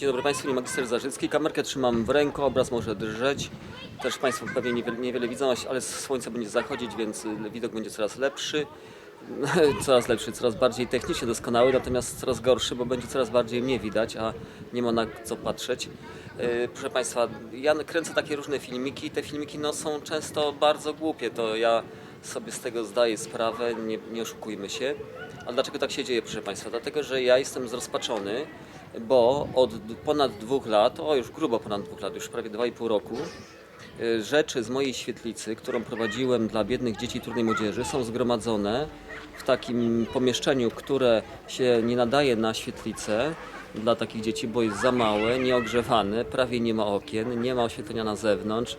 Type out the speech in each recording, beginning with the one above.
Dzień dobry Państwu, nie magister Zarzycki. Kamerkę trzymam w ręku, obraz może drżeć. Też Państwo pewnie niewiele, widzą, ale słońce będzie zachodzić, więc y, widok będzie coraz lepszy. Coraz lepszy, coraz bardziej technicznie doskonały, natomiast coraz gorszy, bo będzie coraz bardziej mnie widać, a nie ma na co patrzeć. Yy, Proszę Państwa, ja kręcę takie różne filmiki i te filmiki no, są często bardzo głupie, to ja sobie z tego zdaję sprawę, nie, nie oszukujmy się. A dlaczego tak się dzieje, proszę Państwa? Dlatego, że ja jestem zrozpaczony, bo od ponad dwóch lat, o już grubo ponad dwóch lat, już prawie dwa i pół roku, y, rzeczy z mojej świetlicy, którą prowadziłem dla biednych dzieci i trudnej młodzieży, są zgromadzone w takim pomieszczeniu, które się nie nadaje na świetlicę dla takich dzieci, bo jest za małe, nieogrzewane, prawie nie ma okien, nie ma oświetlenia na zewnątrz,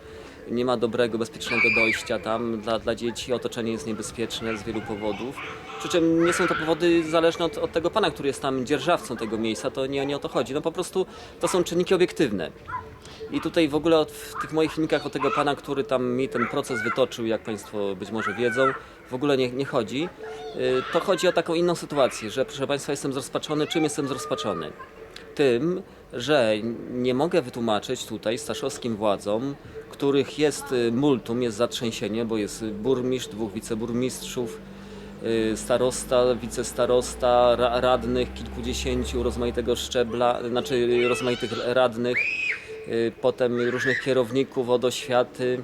nie ma dobrego, bezpiecznego dojścia tam dla, dla dzieci, otoczenie jest niebezpieczne z wielu powodów. Przy czym nie są to powody zależne od, od tego pana, który jest tam dzierżawcą tego miejsca, to nie, nie o to chodzi. No po prostu to są czynniki obiektywne. I tutaj w ogóle w tych moich filmikach o tego pana, który tam mi ten proces wytoczył, jak Państwo być może wiedzą, w ogóle nie, nie chodzi. Y, To chodzi o taką inną sytuację, że proszę Państwa jestem zrozpaczony. Czym jestem zrozpaczony? Tym, że nie mogę wytłumaczyć tutaj staszowskim władzom, których jest y, multum, jest zatrzęsienie, bo jest burmistrz, dwóch wiceburmistrzów, y, starosta, wicestarosta, ra, radnych kilkudziesięciu rozmaitego szczebla, znaczy rozmaitych radnych, y, potem różnych kierowników od oświaty,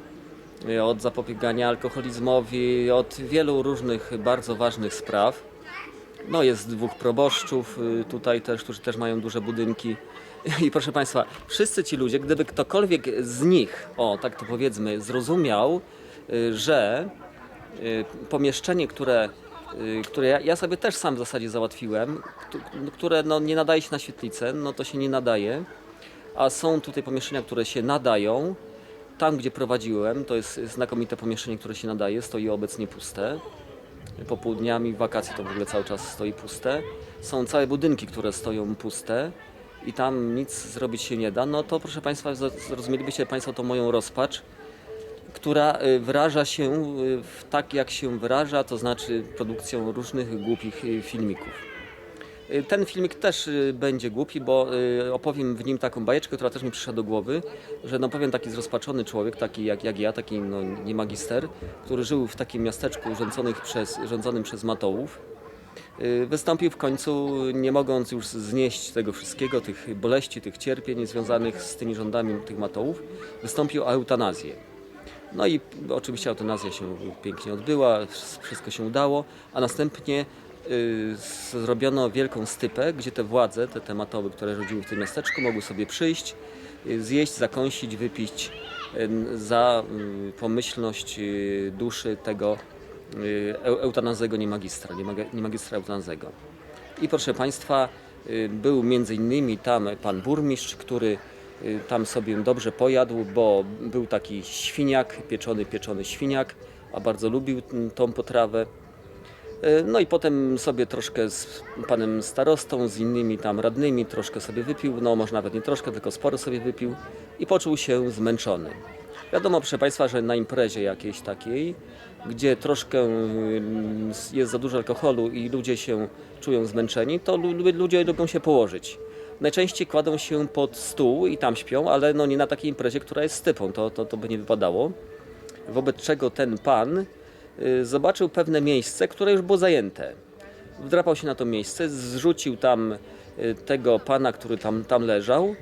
od zapobiegania alkoholizmowi, od wielu różnych bardzo ważnych spraw. No jest dwóch proboszczów tutaj też, którzy też mają duże budynki. I proszę Państwa, wszyscy ci ludzie, gdyby ktokolwiek z nich, o tak to powiedzmy, zrozumiał, y, że y, pomieszczenie, które, y, które ja, sobie też sam w zasadzie załatwiłem, któ- które no, nie nadaje się na świetlicę, no to się nie nadaje, a są tutaj pomieszczenia, które się nadają. Tam, gdzie prowadziłem, to jest znakomite pomieszczenie, które się nadaje, stoi obecnie puste popołudniami, wakacje to w ogóle cały czas stoi puste. Są całe budynki, które stoją puste i tam nic zrobić się nie da, no to proszę Państwa, zrozumielibyście Państwo tą moją rozpacz, która y, wyraża się y, tak, jak się wyraża, to znaczy produkcją różnych głupich y, filmików. Ten filmik też będzie głupi, bo opowiem w nim taką bajeczkę, która też mi przyszła do głowy, że no powiem taki zrozpaczony człowiek, taki jak, jak ja, taki no, nie magister, który żył w takim miasteczku rządzonych przez, rządzonym przez Matołów. Y, Wystąpił w końcu, nie mogąc już znieść tego wszystkiego, tych boleści, tych cierpień związanych z tymi rządami tych Matołów, wystąpił o eutanazję. No i oczywiście eutanazja się pięknie odbyła, wszystko się udało, a następnie y, zrobiono wielką stypę, gdzie te władze, te tematowy, które rządziły w tym miasteczku, mogły sobie przyjść, y, zjeść, zakąsić, wypić za pomyślność duszy tego y, eu- eutanazego niemagistra, niemaga- niemagistra eutanazego. I proszę Państwa, y, był między innymi tam pan burmistrz, który y, tam sobie dobrze pojadł, bo był taki świniak, pieczony, pieczony świniak, a bardzo lubił tą potrawę. No i potem sobie troszkę z panem starostą, z innymi tam radnymi, troszkę sobie wypił, no może nawet nie troszkę, tylko sporo sobie wypił i poczuł się zmęczony. Wiadomo, proszę Państwa, że na imprezie jakiejś takiej, gdzie troszkę mm, jest za dużo alkoholu i ludzie się czują zmęczeni, to lu- lu- ludzie lubią się położyć. Najczęściej kładą się pod stół i tam śpią, ale no nie na takiej imprezie, która jest stypą, to, to, to by nie wypadało. Wobec czego ten pan y, zobaczył pewne miejsce, które już było zajęte. Wdrapał się na to miejsce, zrzucił tam y, tego pana, który tam, tam leżał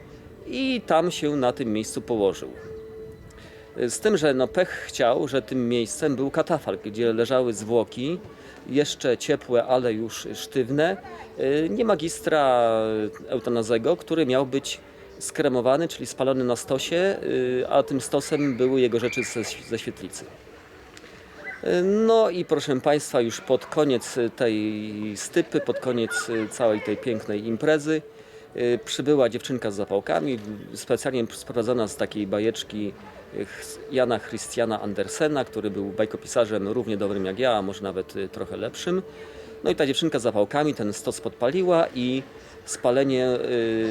i tam się na tym miejscu położył. Z tym, że no pech chciał, że tym miejscem był katafalk, gdzie leżały zwłoki, jeszcze ciepłe, ale już sztywne, y, nie magistra eutanazego, który miał być skremowany, czyli spalony na stosie, y, a tym stosem były jego rzeczy ze, ze świetlicy. Y, No i proszę Państwa, już pod koniec tej stypy, pod koniec całej tej pięknej imprezy przybyła dziewczynka z zapałkami, specjalnie sprowadzona z takiej bajeczki Jana Christiana Andersena, który był bajkopisarzem równie dobrym jak ja, a może nawet y, trochę lepszym. No i ta dziewczynka z zapałkami ten stos podpaliła i spalenie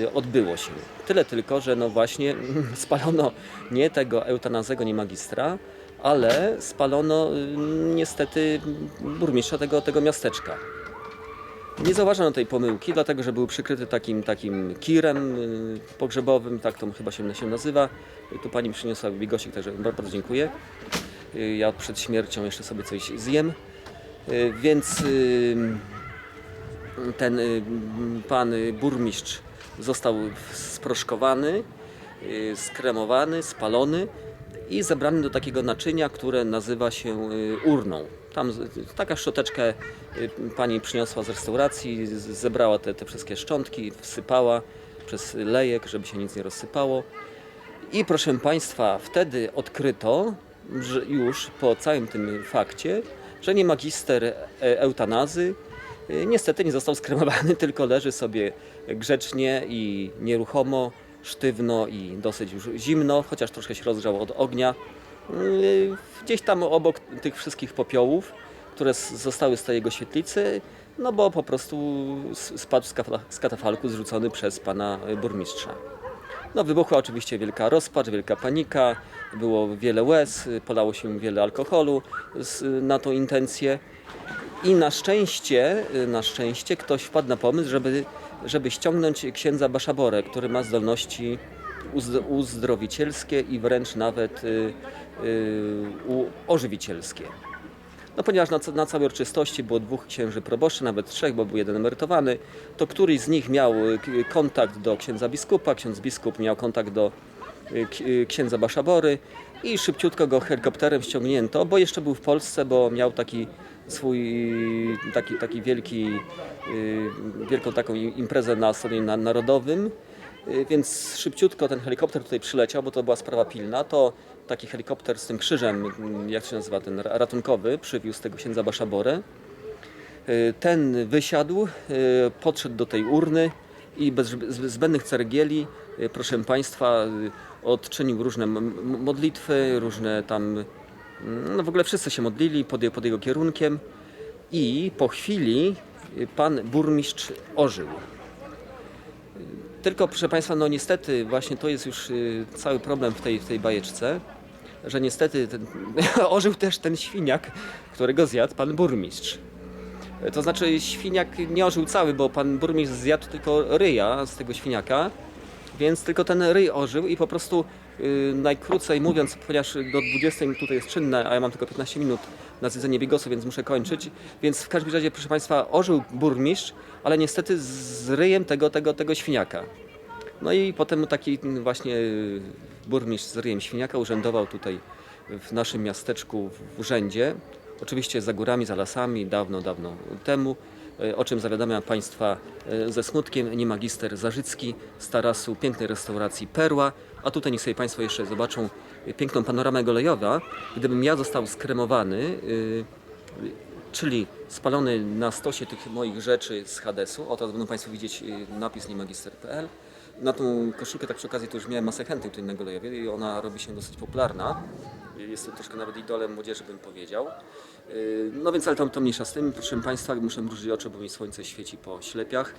y, odbyło się. Tyle tylko, że no właśnie spalono nie tego eutanazego, nie magistra, ale spalono y, niestety burmistrza tego, tego miasteczka. Nie zauważono tej pomyłki, dlatego że był przykryty takim, takim kirem y, pogrzebowym, tak to chyba się, się nazywa. Tu pani przyniosła bigosik, także bardzo dziękuję. Y, Ja przed śmiercią jeszcze sobie coś zjem. Y, Więc ten pan burmistrz został sproszkowany, skremowany, spalony i zebrany do takiego naczynia, które nazywa się urną. Tam taka szczoteczkę y, pani przyniosła z restauracji, zebrała te, te wszystkie szczątki, wsypała przez lejek, żeby się nic nie rozsypało. I proszę Państwa, wtedy odkryto, że już po całym tym fakcie, że nie magister e- eutanazy y, niestety nie został skremowany, tylko leży sobie grzecznie i nieruchomo, sztywno i dosyć już zimno, chociaż troszkę się rozgrzał od ognia. Gdzieś tam obok tych wszystkich popiołów, które zostały z tej jego świetlicy, no bo po prostu spadł z katafalku zrzucony przez pana burmistrza. No, wybuchła oczywiście wielka rozpacz, wielka panika, było wiele łez, polało się wiele alkoholu na tą intencję. I na szczęście, na szczęście ktoś wpadł na pomysł, żeby, żeby ściągnąć księdza Baszaborę, który ma zdolności uzdrowicielskie i wręcz nawet y, y, ożywicielskie. No ponieważ na, na całej uroczystości było dwóch księży proboszczy, nawet trzech, bo był jeden emerytowany, to któryś z nich miał y, kontakt do księdza biskupa, ksiądz biskup miał kontakt do księdza Baszabory i szybciutko go helikopterem ściągnięto, bo jeszcze był w Polsce, bo miał taki swój taki, taki wielki, wielką taką im- imprezę na stadionie na- narodowym, Więc szybciutko ten helikopter tutaj przyleciał, bo to była sprawa pilna. To taki helikopter z tym krzyżem, mm, jak się nazywa, ten ra- ratunkowy, przywiózł tego księdza Baszaborę. Y, Ten wysiadł, y, podszedł do tej urny i bez zb- zbędnych ceregieli, y, proszę Państwa, y, odczynił różne modlitwy, różne tam, mm, no w ogóle wszyscy się modlili pod, pod jego kierunkiem i po chwili y, pan burmistrz ożył. Tylko proszę Państwa, no niestety właśnie to jest już y, cały problem w tej, w tej bajeczce, że niestety ten, ożył też ten świniak, którego zjadł pan burmistrz. To znaczy świniak nie ożył cały, bo pan burmistrz zjadł tylko ryja z tego świniaka, więc tylko ten ryj ożył i po prostu najkrócej mówiąc, ponieważ do 20 tutaj jest czynne, a ja mam tylko 15 minut na zjedzenie bigosu, więc muszę kończyć. Więc w każdym razie, proszę Państwa, ożył burmistrz, ale niestety z ryjem tego, tego, tego świniaka. No i potem taki właśnie y, burmistrz z ryjem świniaka urzędował tutaj w naszym miasteczku w urzędzie. Oczywiście za górami, za lasami, dawno, dawno temu. Y, O czym zawiadamiam Państwa y, ze smutkiem, nie magister Zarzycki z tarasu pięknej restauracji Perła. A tutaj niech sobie Państwo jeszcze zobaczą y, piękną panoramę Golejowa. Gdybym ja został skremowany, czyli spalony na stosie tych moich rzeczy z Hadesu. Oto będą Państwo widzieć napis niemagister.pl. Na tą koszulkę, tak przy okazji, to już miałem masę chętnych tutaj na Golejowie i ona robi się dosyć popularna. Jest to troszkę nawet idolem młodzieży, bym powiedział. Y, No więc, ale to, to mniejsza z tym. Proszę Państwa, muszę mrużyć oczy, bo mi słońce świeci po ślepiach.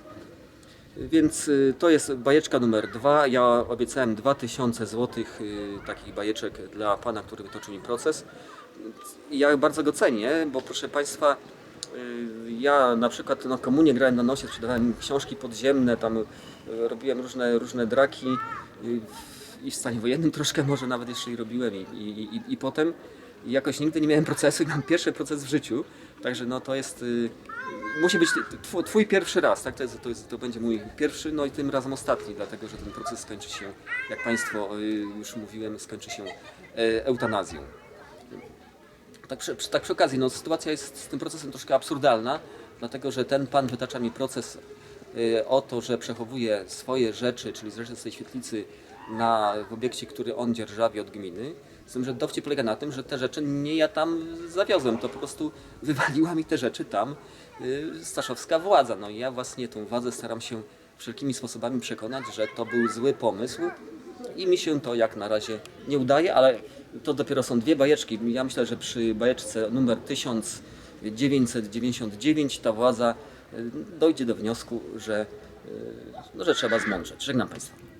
Więc y, to jest bajeczka numer dwa. Ja obiecałem 2000 zł takich bajeczek dla pana, który wytoczył mi proces. Ja bardzo go cenię, bo proszę Państwa, y, ja na przykład na komunie grałem na nosie, sprzedawałem książki podziemne, tam y, robiłem różne, różne draki y, i w stanie wojennym troszkę może nawet jeszcze i robiłem i, i, i, i potem jakoś nigdy nie miałem procesu i mam pierwszy proces w życiu, także no to jest, y, musi być twój, pierwszy raz, tak, to, jest, to, jest, to będzie mój pierwszy, no i tym razem ostatni, dlatego że ten proces skończy się, jak Państwo y, już mówiłem, skończy się e, eutanazją. Tak przy, przy, tak przy okazji, no, sytuacja jest z tym procesem troszkę absurdalna, dlatego że ten pan wytacza mi proces y, o to, że przechowuje swoje rzeczy, czyli rzeczy z tej świetlicy na, w obiekcie, który on dzierżawi od gminy. Z tym, że dowcip polega na tym, że te rzeczy nie ja tam zawiozłem, to po prostu wywaliła mi te rzeczy tam y, staszowska władza. No i ja właśnie tą władzę staram się wszelkimi sposobami przekonać, że to był zły pomysł i mi się to jak na razie nie udaje, ale to dopiero są dwie bajeczki. Ja myślę, że przy bajeczce numer 1999 ta władza y, dojdzie do wniosku, że, y, no, że trzeba zmądrzeć. Żegnam Państwa.